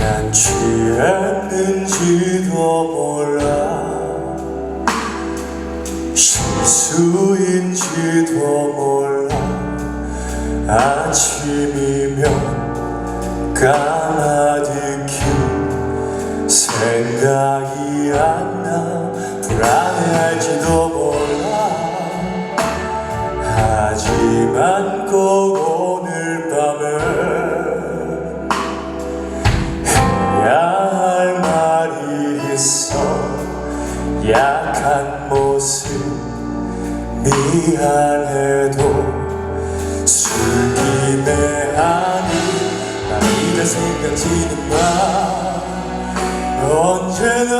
난 취했는지도 몰라. 실수인지도 몰라. 아침이면 까마득히 생각이 안 나. 불안해할지도 미안해도 술김에 하니 나이가 생각지는 마 언제나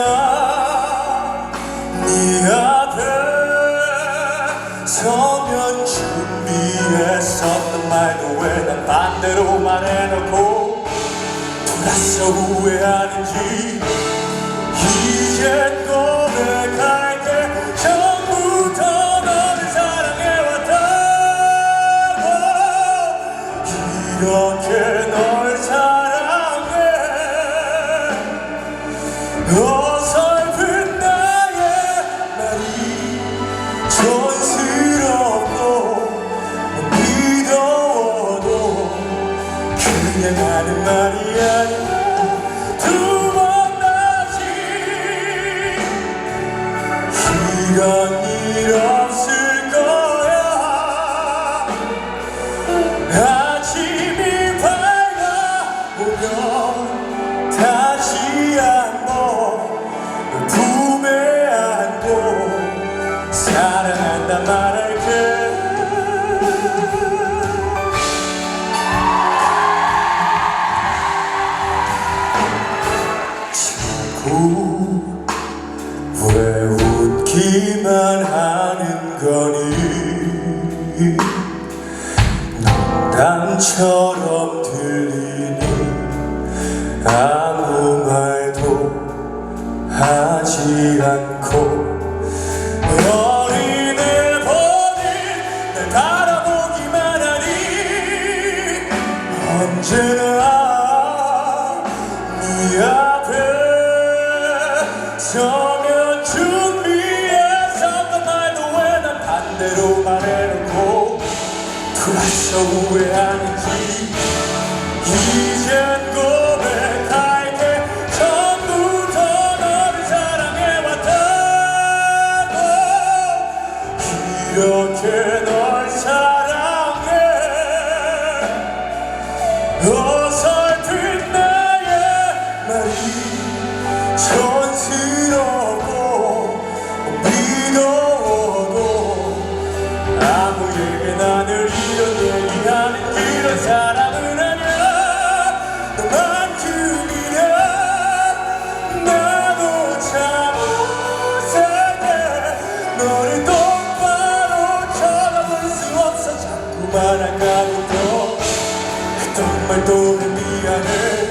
네 앞에 서면 준비했었던 말도 왜 난 반대로 말해놓고 돌아서 후회하는지 이제 고백할 어설픈 나의 말이 촌스럽고 믿어도 그냥 하는 말이 아니 웃기만 하는 거니? 농담처럼 들리니 아무 말도 하지 않고 어린애 버린 날 바라보기만 하니 언제나 돌아서 후회 자꾸만 아까부터 했던 말도 미안해